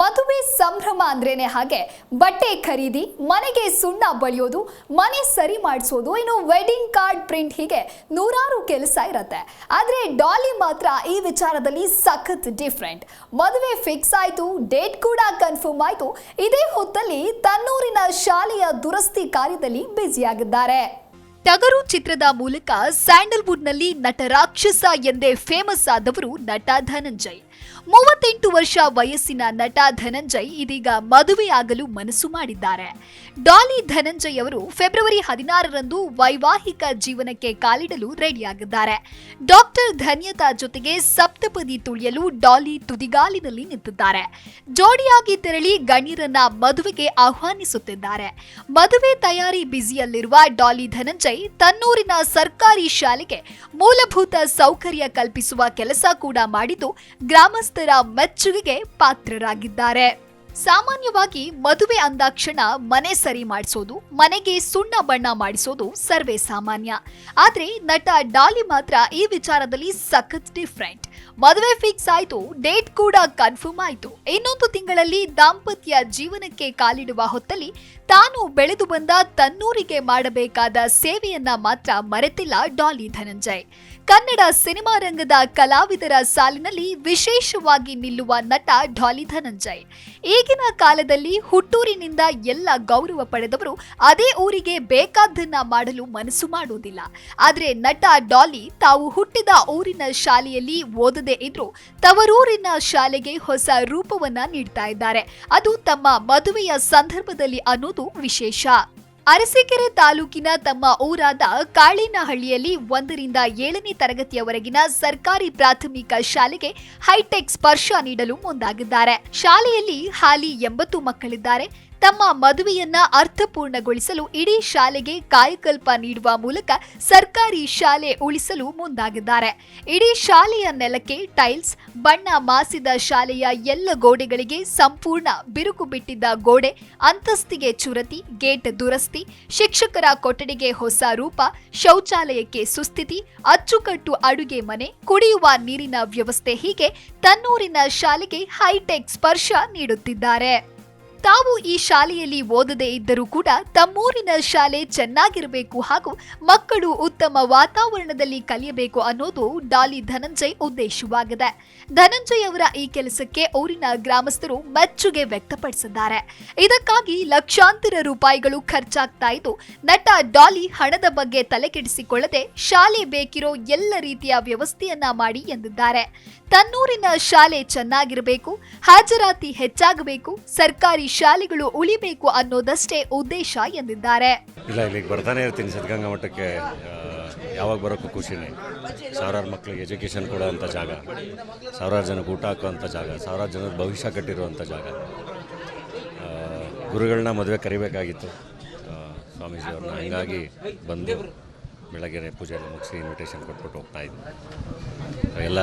ಮದುವೆ ಸಂಭ್ರಮ ಅಂದ್ರೇನೆ ಹಾಗೆ. ಬಟ್ಟೆ ಖರೀದಿ, ಮನೆಗೆ ಸುಣ್ಣ ಬಳಿಯೋದು, ಮನೆ ಸರಿ ಮಾಡಿಸೋದು, ಇನ್ನು ವೆಡ್ಡಿಂಗ್ ಕಾರ್ಡ್ ಪ್ರಿಂಟ್ ಹೀಗೆ ನೂರಾರು ಕೆಲಸ ಇರತ್ತೆ. ಆದರೆ ಡಾಲಿ ಮಾತ್ರ ಈ ವಿಚಾರದಲ್ಲಿ ಸಖತ್ ಡಿಫ್ರೆಂಟ್ ಮದುವೆ ಫಿಕ್ಸ್ ಆಯಿತು ಡೇಟ್ ಕೂಡ ಕನ್ಫರ್ಮ್ ಆಯಿತು. ಇದೇ ಹೊತ್ತಲ್ಲಿ ತನ್ನೂರಿನ ಶಾಲೆಯ ದುರಸ್ತಿ ಕಾರ್ಯದಲ್ಲಿ ಬ್ಯುಸಿಯಾಗಿದ್ದಾರೆ ಟಗರು ಚಿತ್ರದ ಮೂಲಕ ಸ್ಯಾಂಡಲ್ವುಡ್ನಲ್ಲಿ ನಟ ರಾಕ್ಷಸ ಎಂದೇ ಫೇಮಸ್ ಆದವರು ನಟ ಧನಂಜಯ್. ಮೂವತ್ತೆಂಟು ವರ್ಷ ವಯಸ್ಸಿನ ನಟ ಧನಂಜಯ್ ಇದೀಗ ಮದುವೆಯಾಗಲು ಮನಸ್ಸು ಮಾಡಿದ್ದಾರೆ. ಡಾಲಿ ಧನಂಜಯ್ ಅವರು ಫೆಬ್ರವರಿ ಹದಿನಾರರಂದು ವೈವಾಹಿಕ ಜೀವನಕ್ಕೆ ಕಾಲಿಡಲು ರೆಡಿಯಾಗಿದ್ದಾರೆ. ಡಾಕ್ಟರ್ ಧನ್ಯತಾ ಜೊತೆಗೆ ಸಪ್ತಪದಿ ತುಳಿಯಲು ಡಾಲಿ ತುದಿಗಾಲಿನಲ್ಲಿ ನಿಂತಿದ್ದಾರೆ. ಜೋಡಿಯಾಗಿ ತೆರಳಿ ಗಣ್ಯರನ್ನ ಮದುವೆಗೆ ಆಹ್ವಾನಿಸುತ್ತಿದ್ದಾರೆ. ಮದುವೆ ತಯಾರಿ ಬ್ಯುಸಿಯಲ್ಲಿರುವ ಡಾಲಿ ಧನಂಜಯ್ ತನ್ನೂರಿನ ಸರ್ಕಾರಿ ಶಾಲೆಗೆ ಮೂಲಭೂತ ಸೌಕರ್ಯ ಕಲ್ಪಿಸುವ ಕೆಲಸ ಕೂಡ ಮಾಡಿದ್ದು ಗ್ರಾಮಸ್ಥರ ಮೆಚ್ಚುಗೆಗೆ ಪಾತ್ರರಾಗಿದ್ದಾರೆ. ಸಾಮಾನ್ಯವಾಗಿ ಮದುವೆ ಅಂದಾಕ್ಷಣ ಮನೆ ಸರಿ ಮಾಡಿಸೋದು, ಮನೆಗೆ ಸುಣ್ಣ ಬಣ್ಣ ಮಾಡಿಸೋದು ಸರ್ವೇ ಸಾಮಾನ್ಯ. ಆದರೆ ನಟ ಡಾಲಿ ಮಾತ್ರ ಈ ವಿಚಾರದಲ್ಲಿ ಸಖತ್ ಡಿಫ್ರೆಂಟ್ ಮದುವೆ ಫಿಕ್ಸ್ ಆಯ್ತು ಡೇಟ್ ಕೂಡ ಕನ್ಫರ್ಮ್ ಆಯ್ತು. ಇನ್ನೊಂದು ತಿಂಗಳಲ್ಲಿ ದಾಂಪತ್ಯ ಜೀವನಕ್ಕೆ ಕಾಲಿಡುವ ಹೊತ್ತಲ್ಲಿ ತಾನು ಬೆಳೆದು ಬಂದ ತನ್ನೂರಿಗೆ ಮಾಡಬೇಕಾದ ಸೇವೆಯನ್ನ ಮಾತ್ರ ಮರೆತಿಲ್ಲ ಡಾಲಿ ಧನಂಜಯ್. ಕನ್ನಡ ಸಿನಿಮಾ ರಂಗದ ಕಲಾವಿದರ ಸಾಲಿನಲ್ಲಿ ವಿಶೇಷವಾಗಿ ನಿಲ್ಲುವ ನಟ ಡಾಲಿ ಧನಂಜಯ್. ಈಗಿನ ಕಾಲದಲ್ಲಿ ಹುಟ್ಟೂರಿನಿಂದ ಎಲ್ಲ ಗೌರವ ಪಡೆದವರು ಅದೇ ಊರಿಗೆ ಬೇಕಾದ್ದನ್ನ ಮಾಡಲು ಮನಸ್ಸು ಮಾಡುವುದಿಲ್ಲ ಆದರೆ ನಟ ಡಾಲಿ ತಾವು ಹುಟ್ಟಿದ ಊರಿನ ಶಾಲೆಯಲ್ಲಿ ಓದದೇ ಇದ್ರೂ ತವರೂರಿನ ಶಾಲೆಗೆ ಹೊಸ ರೂಪವನ್ನ ನೀಡ್ತಾ ಇದ್ದಾರೆ. ಅದು ತಮ್ಮ ಮದುವೆಯ ಸಂದರ್ಭದಲ್ಲಿ ಅನ್ನೋದು ವಿಶೇಷ. ಅರಸೀಕೆರೆ ತಾಲೂಕಿನ ತಮ್ಮ ಊರಾದ ಕಾಳಿನಹಳ್ಳಿಯಲ್ಲಿ ಒಂದರಿಂದ ಏಳನೇ ತರಗತಿಯವರೆಗಿನ ಸರ್ಕಾರಿ ಪ್ರಾಥಮಿಕ ಶಾಲೆಗೆ ಹೈಟೆಕ್ ಸ್ಪರ್ಶ ನೀಡಲು ಮುಂದಾಗಿದ್ದಾರೆ. ಶಾಲೆಯಲ್ಲಿ ಹಾಲಿ ಎಂಬತ್ತು ಮಕ್ಕಳಿದ್ದಾರೆ. ತಮ್ಮ ಮದುವೆಯನ್ನ ಅರ್ಥಪೂರ್ಣಗೊಳಿಸಲು ಇಡೀ ಶಾಲೆಗೆ ಕಾಯಕಲ್ಪ ನೀಡುವ ಮೂಲಕ ಸರ್ಕಾರಿ ಶಾಲೆ ಉಳಿಸಲು ಮುಂದಾಗಿದ್ದಾರೆ. ಇಡೀ ಶಾಲೆಯ ನೆಲಕ್ಕೆ ಟೈಲ್ಸ್, ಬಣ್ಣ ಮಾಸಿದ ಶಾಲೆಯ ಎಲ್ಲ ಗೋಡೆಗಳಿಗೆ ಸಂಪೂರ್ಣ ಬಿರುಕು ಬಿಟ್ಟಿದ್ದ ಗೋಡೆ, ಅಂತಸ್ತಿಗೆ ಚುರತಿ, ಗೇಟ್ ದುರಸ್ತಿ, ಶಿಕ್ಷಕರ ಕೊಠಡಿಗೆ ಹೊಸ ರೂಪ, ಶೌಚಾಲಯಕ್ಕೆ ಸುಸ್ಥಿತಿ, ಅಚ್ಚುಕಟ್ಟು ಅಡುಗೆ ಮನೆ, ಕುಡಿಯುವ ನೀರಿನ ವ್ಯವಸ್ಥೆ ಹೀಗೆ ತನ್ನೂರಿನ ಶಾಲೆಗೆ ಹೈಟೆಕ್ ಸ್ಪರ್ಶ ನೀಡುತ್ತಿದ್ದಾರೆ. ತಾವು ಈ ಶಾಲೆಯಲ್ಲಿ ಓದದೇ ಇದ್ದರೂ ಕೂಡ ತಮ್ಮೂರಿನ ಶಾಲೆ ಚೆನ್ನಾಗಿರಬೇಕು ಹಾಗೂ ಮಕ್ಕಳು ಉತ್ತಮ ವಾತಾವರಣದಲ್ಲಿ ಕಲಿಯಬೇಕು ಅನ್ನೋದು ಡಾಲಿ ಧನಂಜಯ್ ಉದ್ದೇಶವಾಗಿದೆ. ಧನಂಜಯ್ ಅವರ ಈ ಕೆಲಸಕ್ಕೆ ಊರಿನ ಗ್ರಾಮಸ್ಥರು ಮೆಚ್ಚುಗೆ ವ್ಯಕ್ತಪಡಿಸಿದ್ದಾರೆ. ಇದಕ್ಕಾಗಿ ಲಕ್ಷಾಂತರ ರೂಪಾಯಿಗಳು ಖರ್ಚಾಗ್ತಾ ಇದ್ದು, ನಟ ಡಾಲಿ ಹಣದ ಬಗ್ಗೆ ತಲೆಕೆಡಿಸಿಕೊಳ್ಳದೆ ಶಾಲೆ ಬೇಕಿರೋ ಎಲ್ಲ ರೀತಿಯ ವ್ಯವಸ್ಥೆಯನ್ನ ಮಾಡಿ ಎಂದಿದ್ದಾರೆ. ತನ್ನೂರಿನ ಶಾಲೆ ಚೆನ್ನಾಗಿರಬೇಕು, ಹಾಜರಾತಿ ಹೆಚ್ಚಾಗಬೇಕು, ಸರ್ಕಾರಿ ಶಾಲೆಗಳು ಉಳಿಬೇಕು ಅನ್ನೋದಷ್ಟೇ ಉದ್ದೇಶ ಎಂದಿದ್ದಾರೆ. ಇಲ್ಲ, ಇಲ್ಲಿಗೆ ಬರ್ತಾನೆ ಇರ್ತೀನಿ ಸದ್ಗಂಗಾ ಮಠಕ್ಕೆ. ಯಾವಾಗ ಬರೋಕ್ಕೂ ಖುಷಿನೇ. ಸಾವಿರಾರು ಮಕ್ಕಳಿಗೆ ಎಜುಕೇಷನ್ ಕೊಡುವಂಥ ಜಾಗ, ಸಾವಿರಾರು ಜನಕ್ಕೆ ಊಟ ಹಾಕುವಂಥ ಜಾಗ, ಸಾವಿರಾರು ಜನದ ಭವಿಷ್ಯ ಕಟ್ಟಿರುವಂಥ ಜಾಗ. ಗುರುಗಳನ್ನ ಮದುವೆ ಕರಿಬೇಕಾಗಿತ್ತು. ಸ್ವಾಮೀಜಿ ಅವರನ್ನ ಹಂಗಾಗಿ ಬಂದು ಬೆಳಗ್ಗೆ ಪೂಜೆ ಎಲ್ಲ ಮುಗಿಸಿ ಇನ್ವಿಟೇಷನ್ ಕೊಟ್ಬಿಟ್ಟು ಹೋಗ್ತಾ ಇದ್ದೆ ಎಲ್ಲ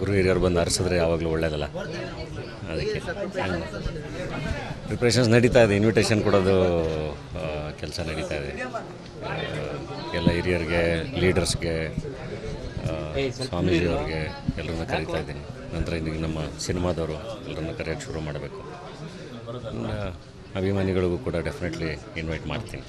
ಗುರು ಹಿರಿಯರು ಬಂದು ಹರಿಸಿದ್ರೆ ಯಾವಾಗಲೂ ಒಳ್ಳೇದಲ್ಲ? ಅದಕ್ಕೆ ಪ್ರಿಪ್ರೇಷನ್ಸ್ ನಡೀತಾ ಇದೆ. ಇನ್ವಿಟೇಷನ್ ಕೊಡೋದು ಕೆಲಸ ನಡೀತಾ ಇದೆ. ಎಲ್ಲ ಹಿರಿಯರಿಗೆ ಲೀಡರ್ಸ್ಗೆ ಸ್ವಾಮೀಜಿ ಅವ್ರಿಗೆ ಎಲ್ಲರನ್ನ ಕರೀತಾ ಇದ್ದೀನಿ. ನಂತರ ಇನ್ನೀಗ ನಮ್ಮ ಸಿನಿಮಾದವರು ಎಲ್ಲರನ್ನ ಕರೆಯೋಕ್ಕೆ ಶುರು ಮಾಡಬೇಕು. ಅಭಿಮಾನಿಗಳಿಗೂ ಕೂಡ ಡೆಫಿನೆಟ್ಲಿ ಇನ್ವೈಟ್ ಮಾಡ್ತೀನಿ.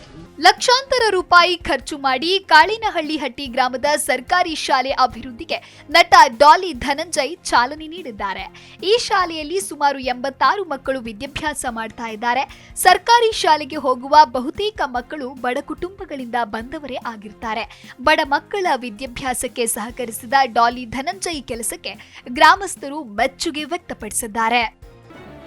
ಲಕ್ಷಾಂತರ ರೂಪಾಯಿ ಖರ್ಚು ಮಾಡಿ ಕಾಳಿನಹಳ್ಳಿ ಹಟ್ಟಿ ಗ್ರಾಮದ ಸರ್ಕಾರಿ ಶಾಲೆ ಅಭಿವೃದ್ಧಿಗೆ ನಟ ಡಾಲಿ ಧನಂಜಯ್ ಚಾಲನೆ ನೀಡಿದ್ದಾರೆ. ಈ ಶಾಲೆಯಲ್ಲಿ ಸುಮಾರು ಎಂಬತ್ತಾರು ಮಕ್ಕಳು ವಿದ್ಯಾಭ್ಯಾಸ ಮಾಡ್ತಾ ಇದ್ದಾರೆ. ಸರ್ಕಾರಿ ಶಾಲೆಗೆ ಹೋಗುವ ಬಹುತೇಕ ಮಕ್ಕಳು ಬಡ ಕುಟುಂಬಗಳಿಂದ ಬಂದವರೇ ಆಗಿರ್ತಾರೆ. ಬಡ ಮಕ್ಕಳ ವಿದ್ಯಾಭ್ಯಾಸಕ್ಕೆ ಸಹಕರಿಸಿದ ಡಾಲಿ ಧನಂಜಯ್ ಕೆಲಸಕ್ಕೆ ಗ್ರಾಮಸ್ಥರು ಮೆಚ್ಚುಗೆ ವ್ಯಕ್ತಪಡಿಸಿದ್ದಾರೆ.